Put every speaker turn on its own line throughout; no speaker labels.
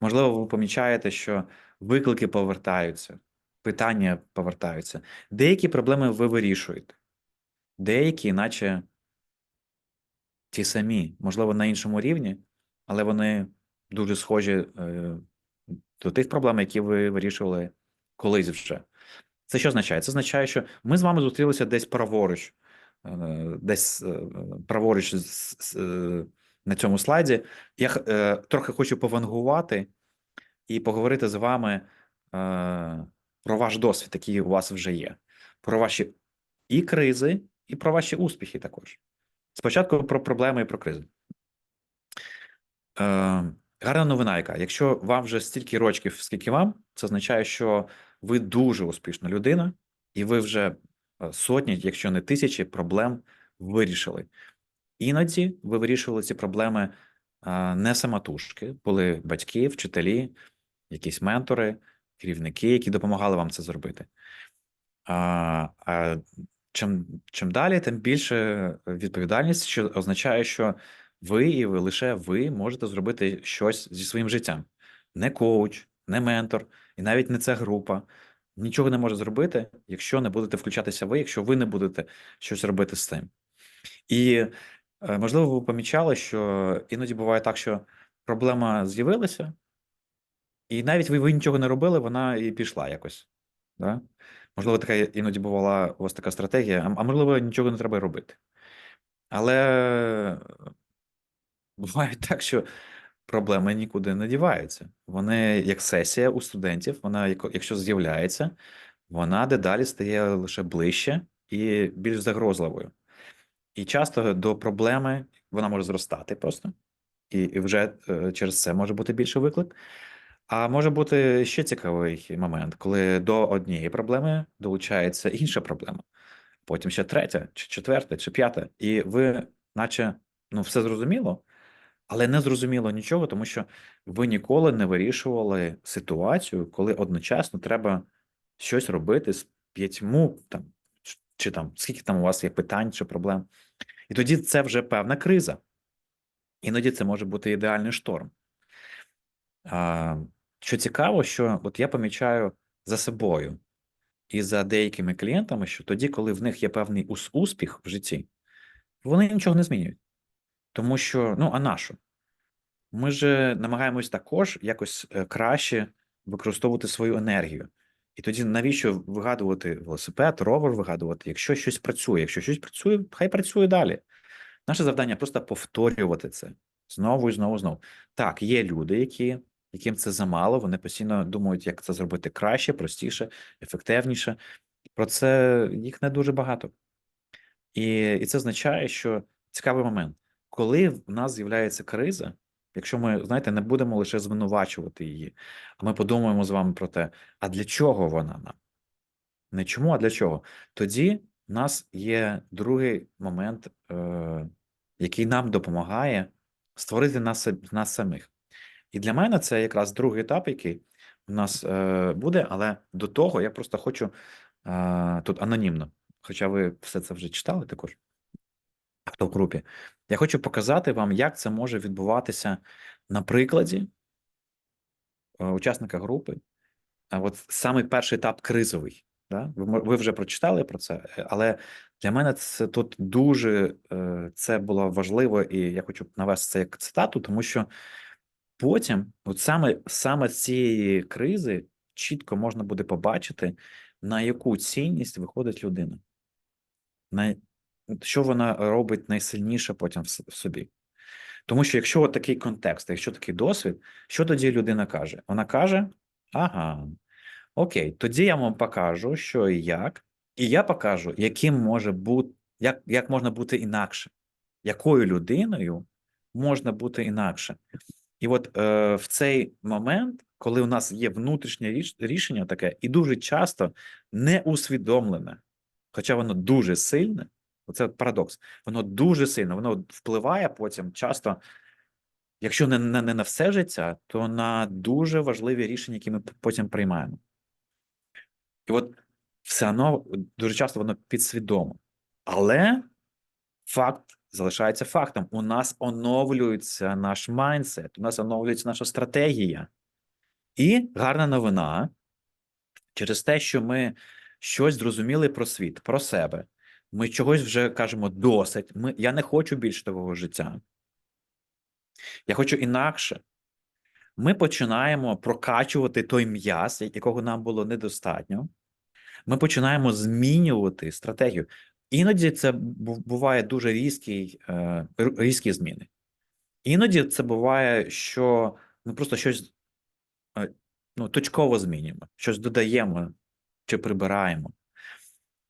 Можливо, ви помічаєте, що виклики повертаються, питання повертаються. Деякі проблеми ви вирішуєте, деякі, наче ті самі, можливо, на іншому рівні, але вони дуже схожі е, до тих проблем, які ви вирішували колись вже. Це що означає? Це означає, що ми з вами зустрілися десь праворуч, е, десь е, праворуч з- на цьому слайді. Я е, трохи хочу повангувати і поговорити з вами е, про ваш досвід, який у вас вже є, про ваші і кризи, і про ваші успіхи також. Спочатку про проблеми і про кризи. Е, гарна новина, яка якщо вам вже стільки рочків, скільки вам, це означає, що ви дуже успішна людина, і ви вже е, сотні, якщо не тисячі, проблем вирішили. Іноді ви вирішували ці проблеми не самотужки, були батьки, вчителі, якісь ментори, керівники, які допомагали вам це зробити. А, а чим, чим далі, тим більше відповідальність, що означає, що ви і ви лише ви можете зробити щось зі своїм життям. Не коуч, не ментор, і навіть не ця група. Нічого не може зробити, якщо не будете включатися ви, якщо ви не будете щось робити з цим. І можливо, ви помічали, що іноді буває так, що проблема з'явилася, і навіть ви, ви нічого не робили, вона і пішла якось. Да? Можливо, така іноді бувала у вас така стратегія, а, можливо, нічого не треба робити. Але буває так, що проблеми нікуди не діваються. Вони, як сесія у студентів, вона, якщо з'являється, вона дедалі стає лише ближче і більш загрозливою. І часто до проблеми вона може зростати просто, і, і вже е, через це може бути більше виклик. А може бути ще цікавий момент, коли до однієї проблеми долучається інша проблема, потім ще третя, чи четверта, чи п'ята, і ви, наче, ну, все зрозуміло, але не зрозуміло нічого, тому що ви ніколи не вирішували ситуацію, коли одночасно треба щось робити з п'ятьму там, чи- там скільки там у вас є питань чи проблем. І тоді це вже певна криза. Іноді це може бути ідеальний шторм. А, що цікаво, що от я помічаю за собою і за деякими клієнтами, що тоді, коли в них є певний ус- успіх в житті, вони нічого не змінюють. Тому що, ну, а на що? Ми ж намагаємось також якось е, краще використовувати свою енергію. І тоді навіщо вигадувати велосипед, ровер вигадувати, якщо щось працює, якщо щось працює, хай працює далі. Наше завдання просто повторювати це знову і знову і знову. Так, є люди, які, яким це замало, вони постійно думають, як це зробити краще, простіше, ефективніше. Про це їх не дуже багато. І, і це означає, що цікавий момент, коли в нас з'являється криза, якщо ми, знаєте, не будемо лише звинувачувати її, а ми подумаємо з вами про те, а для чого вона нам? Не чому, а для чого? Тоді в нас є другий момент, е, який нам допомагає створити нас, нас самих. І для мене це якраз другий етап, який у нас е, буде, але до того я просто хочу е, тут анонімно, хоча ви все це вже читали також, хто в групі. Я хочу показати вам, як це може відбуватися на прикладі е, учасника групи. А от саме перший етап кризовий. Да? Ви, вже прочитали про це, е, але для мене це тут дуже е, це було важливо, і я хочу навести це як цитату, тому що потім, от саме, саме з цієї кризи, чітко можна буде побачити, на яку цінність виходить людина, на що вона робить найсильніше потім в собі. Тому що якщо такий контекст, якщо такий досвід, що тоді людина каже? Вона каже: ага, окей, тоді я вам покажу, що і як, і я покажу, яким може бути, як, як можна бути інакше, якою людиною можна бути інакше. І от е, в цей момент, коли у нас є внутрішнє ріш, рішення таке, і дуже часто не усвідомлене, хоча воно дуже сильне, оце парадокс, воно дуже сильно, воно впливає потім часто, якщо не, не, не на все життя, то на дуже важливі рішення, які ми потім приймаємо. І от все одно дуже часто воно підсвідомо. Але факт залишається фактом. У нас оновлюється наш майндсет, у нас оновлюється наша стратегія. І гарна новина через те, що ми щось зрозуміли про світ, про себе. Ми чогось вже кажемо досить. Ми, я не хочу більше такого життя. Я хочу інакше. Ми починаємо прокачувати той м'яз, якого нам було недостатньо. Ми починаємо змінювати стратегію. Іноді це буває дуже різкі, е, різкі зміни. Іноді це буває, що ми просто щось е, ну, точково змінюємо, щось додаємо чи прибираємо.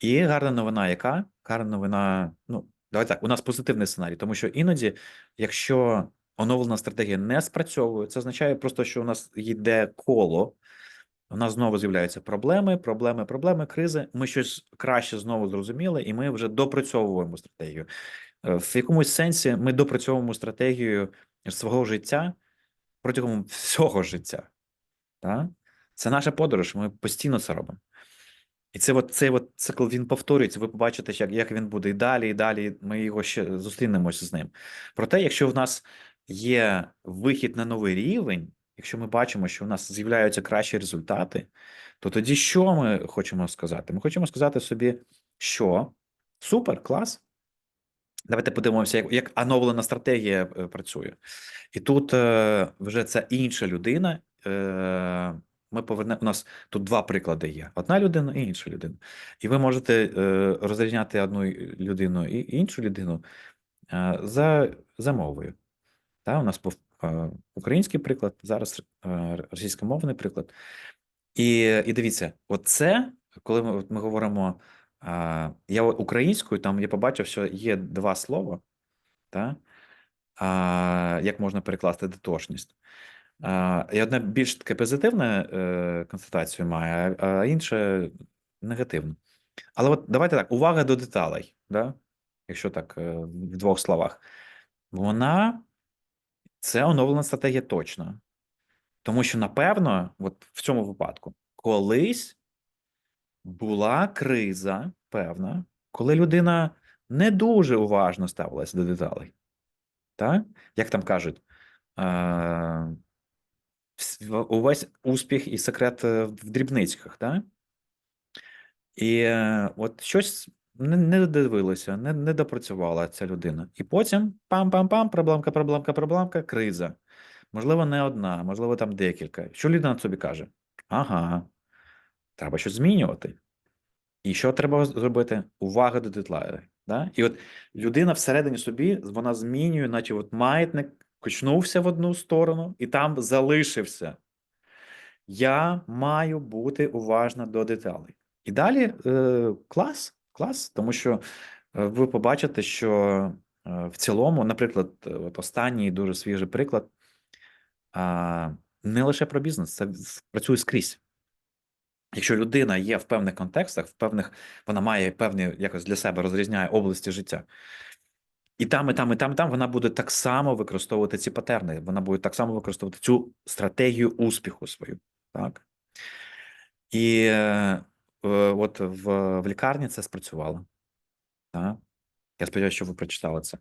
І гарна новина, яка? Гарна новина, ну, давай так, у нас позитивний сценарій, тому що іноді, якщо оновлена стратегія не спрацьовує, це означає просто, що у нас йде коло, у нас знову з'являються проблеми, проблеми, проблеми, кризи. Ми щось краще знову зрозуміли, і ми вже допрацьовуємо стратегію. Е, В якомусь сенсі ми допрацьовуємо стратегію свого життя протягом всього життя. Так? Це наша подорож, ми постійно це робимо. І це от, цей от цикл він повторюється. Ви побачите, як, як він буде і далі, і далі. Ми його ще зустрінемося з ним. Проте, якщо в нас є вихід на новий рівень, якщо ми бачимо, що в нас з'являються кращі результати, то тоді що ми хочемо сказати? Ми хочемо сказати собі, що супер, клас. Давайте подивимося, як, як оновлена стратегія е, працює. І тут е, вже це інша людина. Е, ми повернемо. У нас тут два приклади є: одна людина і інша людина. І ви можете е, розрізняти одну людину і іншу людину е, за, за мовою. Та, у нас був е, український приклад, зараз е, російськомовний приклад. І, і дивіться, оце, коли ми, ми говоримо, а, я українською, там я побачив, що є два слова, та, а, як можна перекласти дотошність. І одне більш таке позитивне е, констатацію має, а, інше негативну. Але от давайте так, увага до деталей, да? якщо так, е, в двох словах. Вона це оновлена стратегія точно. Тому що, напевно, от в цьому випадку, колись була криза певна, коли людина не дуже уважно ставилася до деталей. Так? Як там кажуть, е, увесь успіх і секрет в дрібницьках, так? І от щось не, не додивилося, не, не допрацювала ця людина. І потім пам-пам-пам, проблемка, проблемка, проблемка, криза. Можливо, не одна, можливо, там декілька. Що людина собі каже? Ага, треба щось змінювати. І що треба зробити? Увага до дедлайну. Да? І от людина всередині собі вона змінює, наче от маятник качнувся в одну сторону і там залишився. Я маю бути уважна до деталей. І далі е, клас, клас, тому що е, ви побачите, що е, в цілому, наприклад, от останній дуже свіжий приклад, не лише про бізнес, це працює скрізь. Якщо людина є в певних контекстах, в певних, вона має певні якось для себе розрізняє області життя. І там, і там, і там, і там вона буде так само використовувати ці патерни, вона буде так само використовувати цю стратегію успіху свою. Так? І е, от в, в лікарні це спрацювало. Так? Я сподіваюся, що ви прочитали це.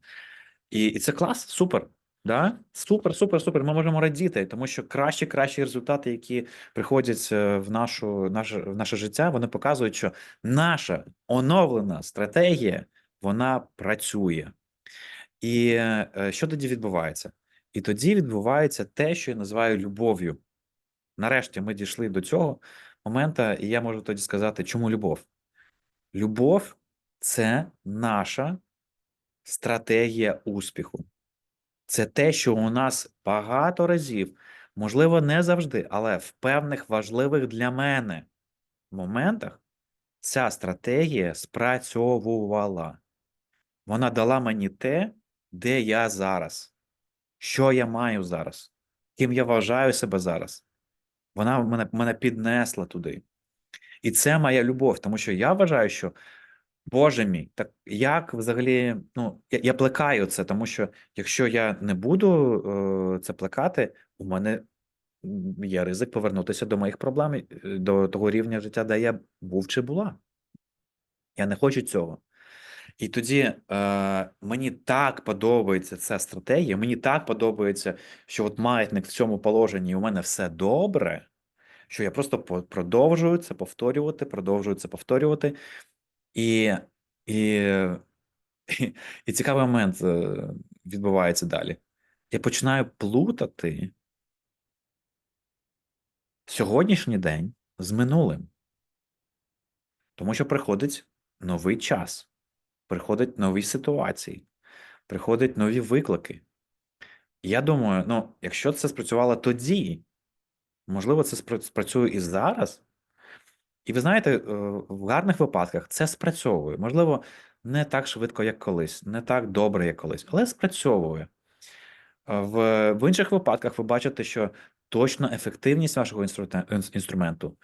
І, і це клас, супер. Да? Супер, супер, супер. Ми можемо радіти, тому що кращі, кращі результати, які приходять е, в нашу, наше, в наше життя, вони показують, що наша оновлена стратегія вона працює. І е, що тоді відбувається? І тоді відбувається те, що я називаю любов'ю. Нарешті ми дійшли до цього моменту, і я можу тоді сказати, чому любов? Любов це наша стратегія успіху. Це те, що у нас багато разів, можливо, не завжди, але в певних важливих для мене моментах ця стратегія спрацьовувала. Вона дала мені те, де я зараз, що я маю зараз, ким я вважаю себе зараз. Вона мене, мене піднесла туди. І це моя любов, тому що я вважаю, що Боже мій, так як взагалі, ну, я, я плекаю це, тому що якщо я не буду е, це плекати, у мене є ризик повернутися до моїх проблем, е, до того рівня життя, де я був чи була. Я не хочу цього. І тоді е, мені так подобається ця стратегія, мені так подобається, що от маятник в цьому положенні, і у мене все добре, що я просто продовжую це повторювати, продовжую це повторювати. І, і, і, і цікавий момент е, відбувається далі. Я починаю плутати сьогоднішній день з минулим. Тому що приходить новий час, приходять нові ситуації, приходять нові виклики. Я думаю, ну, якщо це спрацювало тоді, можливо, це спрацює і зараз. І ви знаєте, е, в гарних випадках це спрацьовує. Можливо, не так швидко, як колись, не так добре, як колись, але спрацьовує. Е, В, в інших випадках ви бачите, що точно ефективність вашого інструменту,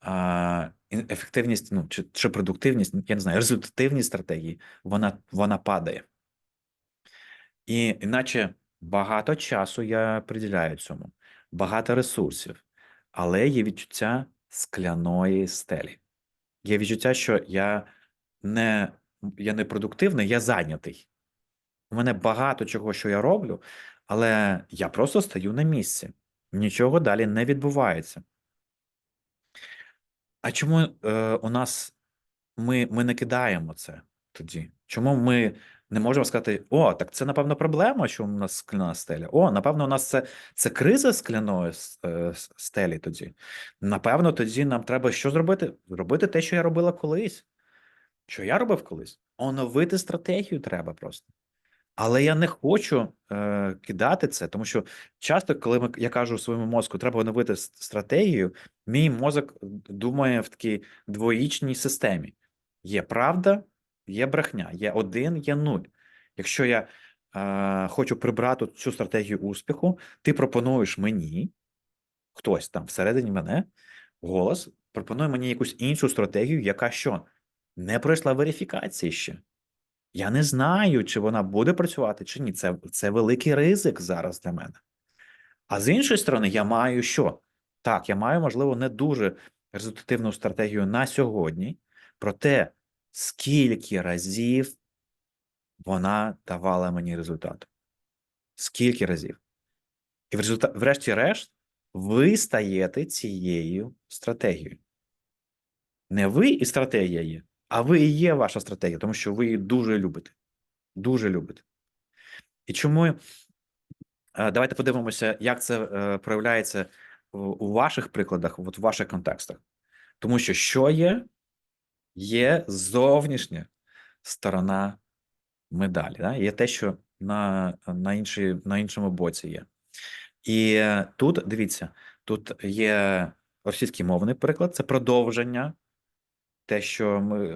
а, ефективність, ну, чи, чи продуктивність, я не знаю, результативність стратегії, вона, вона падає. І іначе багато часу я приділяю цьому, багато ресурсів, але є відчуття скляної стелі. Є відчуття, що я не, я не продуктивний, я зайнятий. У мене багато чого, що я роблю, але я просто стою на місці. Нічого далі не відбувається. А чому е, у нас ми, ми не кидаємо це тоді? Чому ми не можемо сказати: о, так це напевно проблема, що у нас скляна стеля. О, напевно, у нас це, це криза скляної е, стелі тоді. Напевно, тоді нам треба що зробити? Зробити те, що я робила колись. Що я робив колись? Оновити стратегію треба просто. Але я не хочу е, кидати це, тому що часто, коли ми, я кажу своєму мозку, треба оновити стратегію, мій мозок думає в такій двоїчній системі: є правда, є брехня, є один, є нуль. Якщо я е, хочу прибрати цю стратегію успіху, ти пропонуєш мені, хтось там всередині мене, голос, пропонує мені якусь іншу стратегію, яка що не пройшла верифікації ще. Я не знаю, чи вона буде працювати, чи ні. Це, це великий ризик зараз для мене. А з іншої сторони, я маю що? Так, я маю, можливо, не дуже результативну стратегію на сьогодні, проте скільки разів вона давала мені результат. Скільки разів? І результат, врешті-решт, ви стаєте цією стратегією. Не ви і стратегія є, а ви і є ваша стратегія, тому що ви її дуже любите. Дуже любите. І чому е, давайте подивимося, як це е, проявляється у ваших прикладах, от в ваших контекстах. Тому що що є? Є зовнішня сторона медалі. Да? Є те, що на, на, іншій, на іншому боці є. І е, тут дивіться, тут є російський мовний приклад, це продовження, те, що ми е,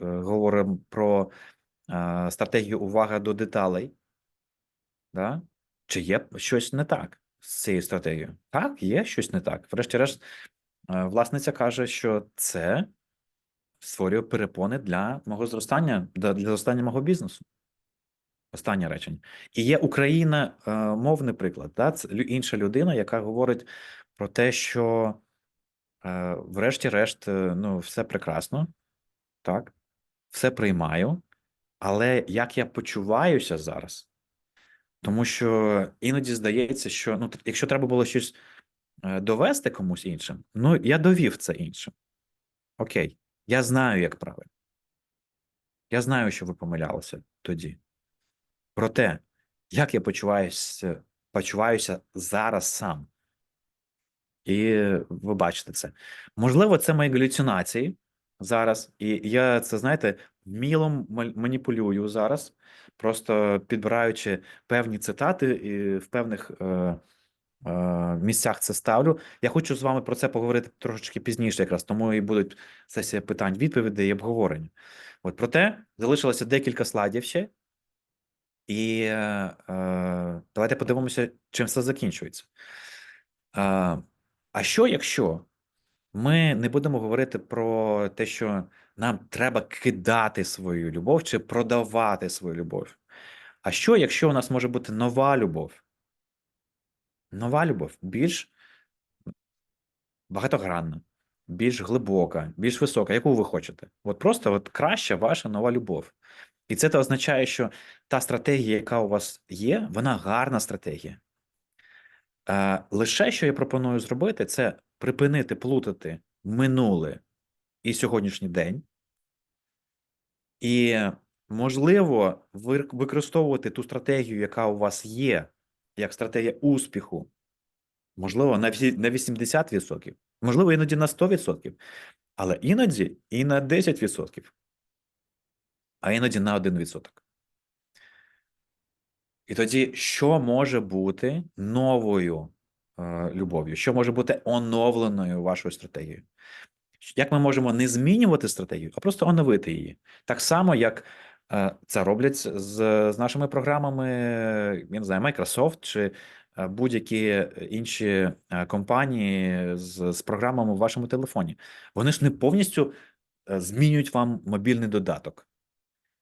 е, говоримо про е, стратегію увага до деталей. Да? Чи є щось не так з цією стратегією? Так, є щось не так. Врешті-решт, власниця каже, що це створює перепони для мого зростання, для зростання мого бізнесу. Останнє речення. І є Україна мовний приклад. Да? Це інша людина, яка говорить про те, що, врешті-решт, е, ну, все прекрасно, так, все приймаю, але як я почуваюся зараз, тому що іноді здається, що ну, якщо треба було щось е, довести комусь іншим, ну я довів це іншим. Окей, я знаю, як правильно. Я знаю, що ви помилялися тоді. Проте, як я почуваюся, почуваюся зараз сам. І ви бачите це. Можливо, це мої галюцинації зараз, і я це, знаєте, вміло маніпулюю зараз, просто підбираючи певні цитати і в певних е, е, місцях це ставлю. Я хочу з вами про це поговорити трошечки пізніше, якраз тому і будуть сесія питань, відповідей і обговорення. От проте залишилося декілька слайдів ще, і е, е, давайте подивимося, чим все закінчується. А, а що, якщо ми не будемо говорити про те, що нам треба кидати свою любов чи продавати свою любов? А що, якщо у нас може бути нова любов? Нова любов, більш багатогранна, більш глибока, більш висока, яку ви хочете? От просто от краща ваша нова любов. І це означає, що та стратегія, яка у вас є, вона гарна стратегія. Е, Лише що я пропоную зробити, це припинити плутати минуле і сьогоднішній день, і, можливо, використовувати ту стратегію, яка у вас є, як стратегія успіху, можливо, на 80%, можливо, іноді на 100%, але іноді і на 10%, а іноді на 1%. І тоді, що може бути новою е, любов'ю? Що може бути оновленою вашою стратегією? Як ми можемо не змінювати стратегію, а просто оновити її? Так само, як е, це роблять з, з нашими програмами, я не знаю, Microsoft чи е, будь-які інші е, компанії з, з програмами в вашому телефоні. Вони ж не повністю е, змінюють вам мобільний додаток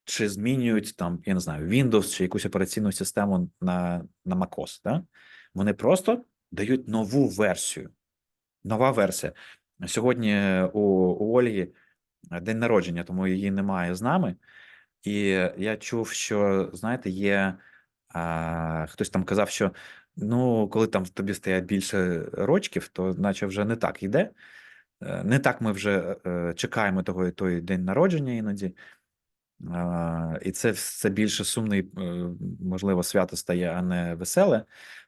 чи змінюють там, я не знаю, Windows чи якусь операційну систему на, на macOS, да? Вони просто дають нову версію. Нова версія. Сьогодні у, у Ольги день народження, тому її немає з нами. І я чув, що, знаєте, є а, хтось там казав, що ну, коли там тобі стає більше рочків, то наче вже не так йде. Е, Не так ми вже е, чекаємо того той день народження іноді. І це все більше сумний, е, можливо, свято стає, а не веселе.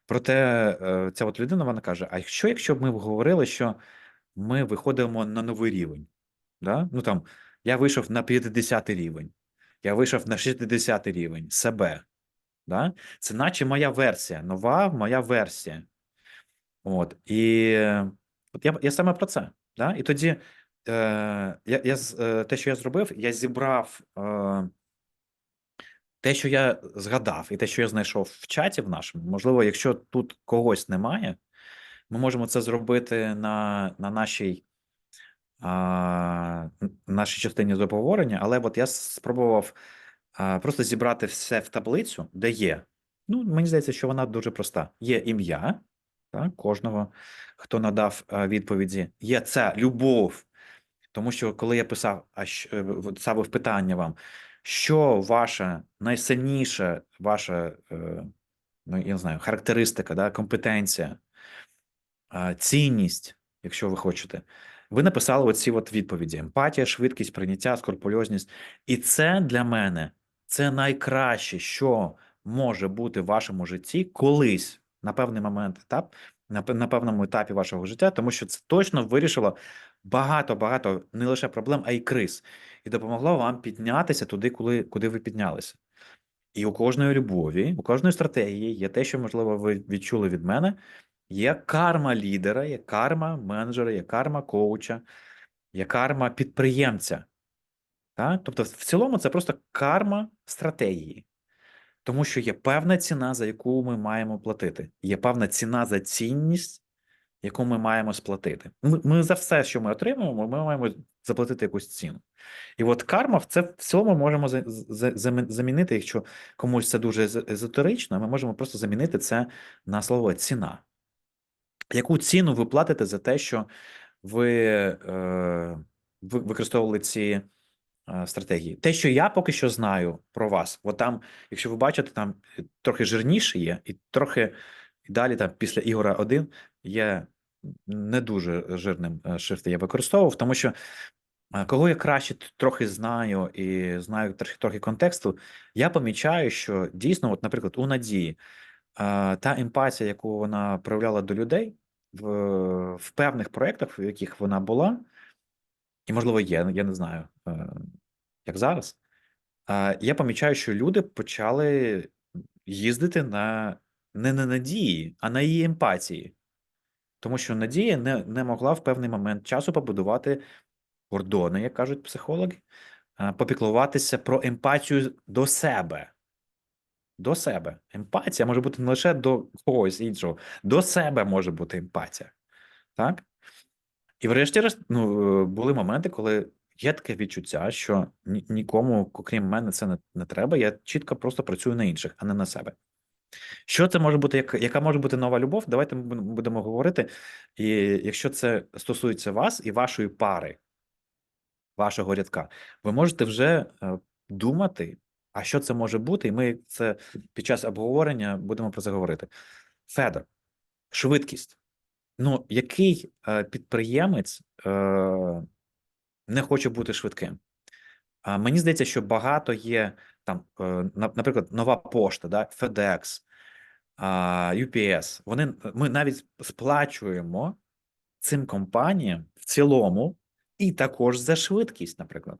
Проте е, ця от людина вона каже: а що, якщо б ми говорили, що ми виходимо на новий рівень? Да? Ну там я вийшов на 50 рівень, я вийшов на 60 рівень себе. Да? Це наче моя версія, нова моя версія. От, і е, от я, я саме про це. Да? І тоді я, я, з- е, те, що я зробив, я зібрав е, те, що я згадав, і те, що я знайшов в чаті в нашому. Можливо, якщо тут когось немає, ми можемо це зробити на, на нашій. А, нашій частині з обговорення, але от я спробував а, просто зібрати все в таблицю, де є. Ну, мені здається, що вона дуже проста. Є ім'я так, кожного, хто надав відповіді. Є ця любов. Тому що коли я писав, а щ- е, ставив питання вам, що ваша найсильніша ваша, е, ну, я не знаю, характеристика, да, компетенція, цінність, якщо ви хочете. Ви написали оці от відповіді: емпатія, швидкість, прийняття, скрупульозність. І це для мене це найкраще, що може бути в вашому житті колись на певний момент етап, на, на певному етапі вашого життя, тому що це точно вирішило багато-багато не лише проблем, а й криз, і допомогло вам піднятися туди, коли, куди ви піднялися. І у кожної любові, у кожної стратегії є те, що, можливо, ви відчули від мене. Є карма лідера, є карма менеджера, є карма коуча, є карма підприємця. Так? Тобто, в цілому, це просто карма стратегії, тому що є певна ціна, за яку ми маємо платити. Є певна ціна за цінність, яку ми маємо сплатити. Ми, за все, що ми отримуємо, ми маємо заплатити якусь ціну. І от карма в це в цілому можемо за- за- замі- замінити, якщо комусь це дуже езотерично, ми можемо просто замінити це на слово ціна. Яку ціну ви платите за те, що ви, е, використовували ці е, стратегії? Те, що я поки що знаю про вас, от там, якщо ви бачите, там е, трохи жирніше є, і трохи і далі, там після Ігора 1 є не дуже жирним е, шрифти я використовував, тому що е, кого я краще трохи знаю і знаю трохи, трохи контексту, я помічаю, що дійсно, от, наприклад, у Надії та емпатія, яку вона проявляла до людей в, в певних проєктах, в яких вона була, і, можливо, є, я не знаю, е, як зараз. Я помічаю, що люди почали їздити на не на надії, а на її емпатії. Тому що Надія не, не могла в певний момент часу побудувати кордони, як кажуть психологи, попіклуватися про емпатію до себе. До себе. Емпатія може бути не лише до когось іншого, до себе може бути емпатія. Так? І врешті-решт, ну, е, були моменти, коли є таке відчуття, що нікому, окрім мене, це не, не треба. Я чітко просто працюю на інших, а не на себе. Що це може бути, як, яка може бути нова любов? Давайте ми будемо- говорити. І якщо це стосується вас і вашої пари, вашого рядка, ви можете вже е, думати, А що це може бути? І ми це під час обговорення будемо про це говорити. Федор, швидкість. Ну, який е, підприємець е, не хоче бути швидким? Мені здається, що багато є там, наприклад, нова пошта, да, FedEx, UPS. Вони ми навіть сплачуємо цим компаніям в цілому, і також за швидкість, наприклад.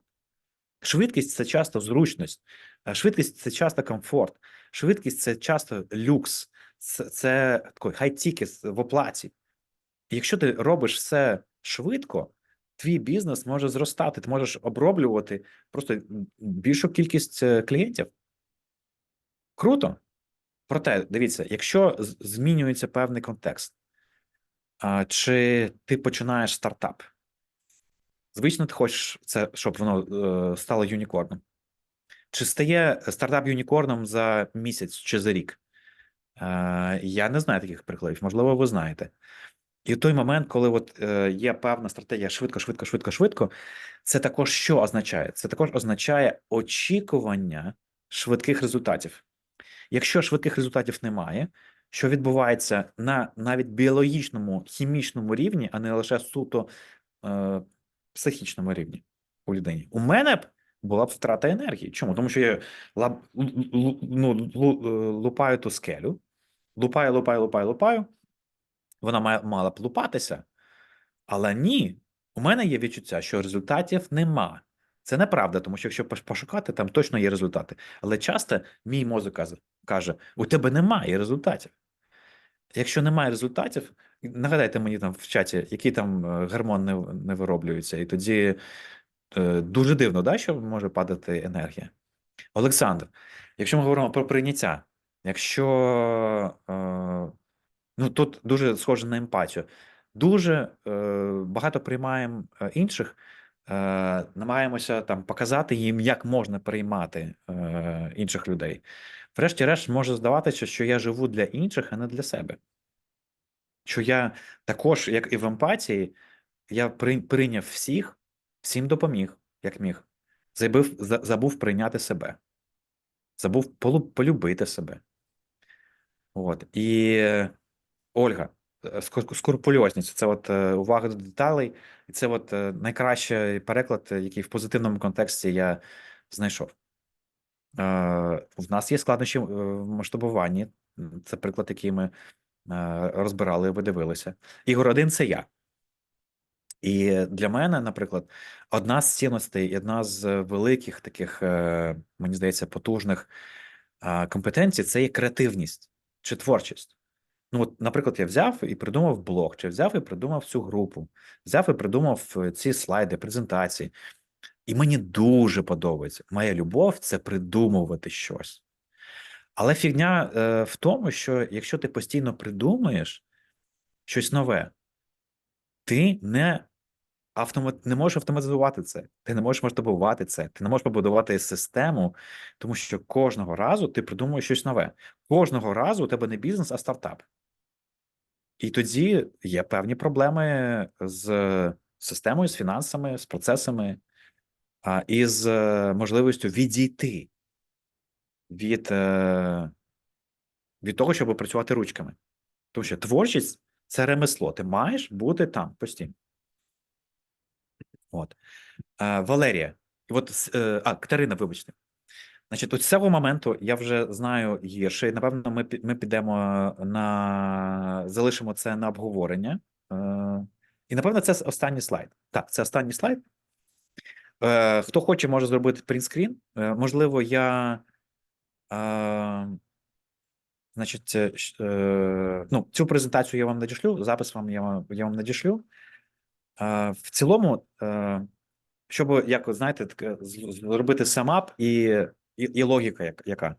Швидкість це часто зручність, швидкість це часто комфорт, швидкість це часто люкс, це, це такий хай-тікет в оплаті. Якщо ти робиш все швидко, твій бізнес може зростати, ти можеш оброблювати просто більшу кількість е, клієнтів. Круто. Проте, дивіться, якщо змінюється певний контекст, чи ти починаєш стартап, звично, ти хочеш це, щоб воно е, стало юнікорном. Чи стає стартап юнікорном за місяць чи за рік? Е, я не знаю таких прикладів, можливо, ви знаєте. І в той момент, коли от, е, є певна стратегія швидко, швидко, швидко, швидко, це також що означає? Це також означає очікування швидких результатів. Якщо швидких результатів немає, що відбувається на навіть біологічному, хімічному рівні, а не лише суто е, психічному рівні у людині, у мене б була б втрата енергії. Чому? Тому що я лап, ну, е, лупаю ту скелю, лупаю, лупаю, лупаю, лупаю. Вона мала б лупатися, але ні. У мене є відчуття, що результатів нема. Це неправда, тому що якщо пошукати, там точно є результати. Але часто мій мозок каже, каже: у тебе немає результатів. Якщо немає результатів, нагадайте мені там в чаті, який там е, гормон не, не вироблюється, і тоді е, дуже дивно, да, що може падати енергія. Олександр, якщо ми говоримо про прийняття, якщо е, ну тут дуже схоже на емпатію, дуже е, багато приймаємо е, інших, намагаємося там показати їм, як можна приймати е, інших людей. Врешті-решт, може здаватися, що я живу для інших, а не для себе. Що я також, як і в емпатії, я при- прийняв всіх, всім допоміг, як міг. Забув, забув прийняти себе. Забув полюбити себе. От. І е, Ольга, е, скрупульозність це от е, увага до деталей, і це от е, найкращий переклад, е, який в позитивному контексті я знайшов. Е, В нас є складнощі е, в масштабуванні. Це приклад, який ми е, розбирали, ви дивилися. Ігор один це я. І для мене, наприклад, одна з цінностей одна з великих таких, е, мені здається, потужних компетенцій це є креативність чи творчість. Ну, от, наприклад, я взяв і придумав блог, чи взяв і придумав цю групу, взяв і придумав е, ці слайди, презентації. І мені дуже подобається. Моя любов це придумувати щось. Але фігня е, в тому, що якщо ти постійно придумуєш щось нове, ти не автомат не можеш автоматизувати це, ти не можеш масштабувати це, ти не можеш побудувати систему, тому що кожного разу ти придумуєш щось нове. Кожного разу у тебе не бізнес, а стартап. І тоді є певні проблеми з системою, з фінансами, з процесами, і з е, можливістю відійти від, е, від того, щоб працювати ручками. Тому що творчість це ремесло. Ти маєш бути там постійно. От. Е, Валерія, от, е, а, Катерина, вибачте. Значить, от цього моменту я вже знаю гірше. Напевно, ми, ми підемо на залишимо це на обговорення. Е, і, напевно, це останній слайд. Так, це останній слайд. Е, хто хоче, може зробити принтскрін. Е, можливо, я. Е, значить, е, е, ну, цю презентацію я вам надішлю, запис вам я вам, я вам надішлю. Е, в цілому, е, щоб, як ви знаєте, зробити самап і, і, і логіка, як, яка.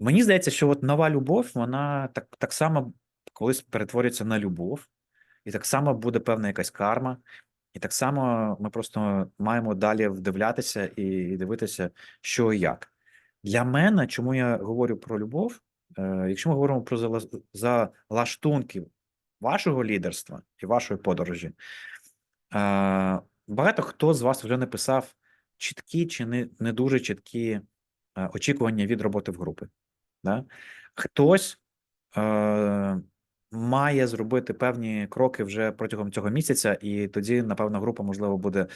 Мені здається, що от нова любов, вона так, так само колись перетворюється на любов, і так само буде певна якась карма, і так само ми просто маємо далі вдивлятися і дивитися, що і як. Для мене, чому я говорю про любов, е, якщо ми говоримо про зала- залаштунки вашого лідерства і вашої подорожі, е, багато хто з вас вже написав чіткі чи не, не дуже чіткі очікування від роботи в групи. Да? Хтось е, має зробити певні кроки вже протягом цього місяця, і тоді, напевно, група, можливо, буде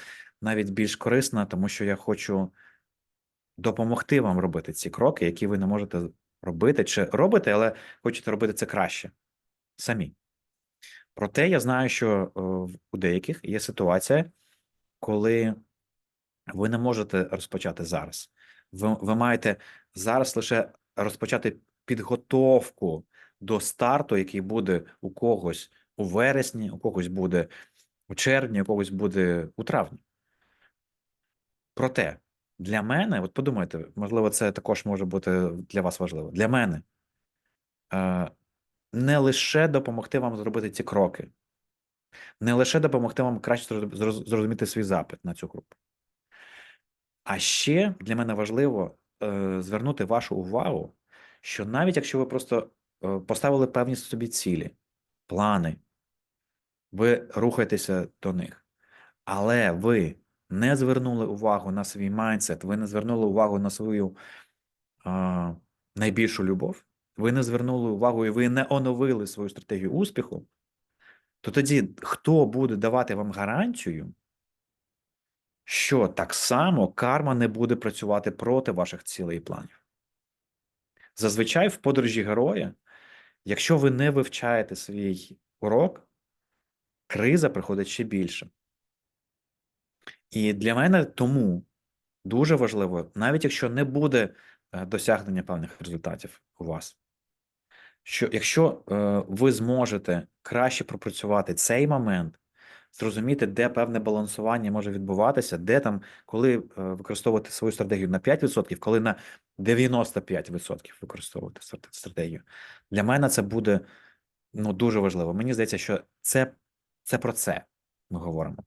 навіть більш корисна, тому що я хочу допомогти вам робити ці кроки, які ви не можете робити, чи робите, але хочете робити це краще самі. Проте я знаю, що е, у деяких є ситуація, коли ви не можете розпочати зараз. Ви, ви маєте зараз лише розпочати підготовку до старту, який буде у когось у вересні, у когось буде у червні, у когось буде у травні. Проте для мене, от подумайте, можливо, це також може бути для вас важливо. Для мене е, не лише допомогти вам зробити ці кроки, не лише допомогти вам краще зроз- зроз- зрозуміти свій запит на цю групу. А ще для мене важливо е, звернути вашу увагу, що навіть якщо ви просто е, поставили певні собі цілі, плани, ви рухаєтеся до них, але ви не звернули увагу на свій майндсет, ви не звернули увагу на свою е, найбільшу любов, ви не звернули увагу і ви не оновили свою стратегію успіху, то тоді хто буде давати вам гарантію, що так само карма не буде працювати проти ваших цілей і планів? Зазвичай в подорожі героя, якщо ви не вивчаєте свій урок, криза приходить ще більше. І для мене тому дуже важливо, навіть якщо не буде е, досягнення певних результатів у вас, що якщо е, ви зможете краще пропрацювати цей момент, зрозуміти, де певне балансування може відбуватися, де там, коли е, використовувати свою стратегію на 5%, коли на 95% використовувати стратегію. Для мене це буде ну, дуже важливо. Мені здається, що це, це про це ми говоримо.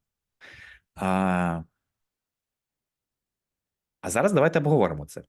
А, а зараз давайте обговоримо це.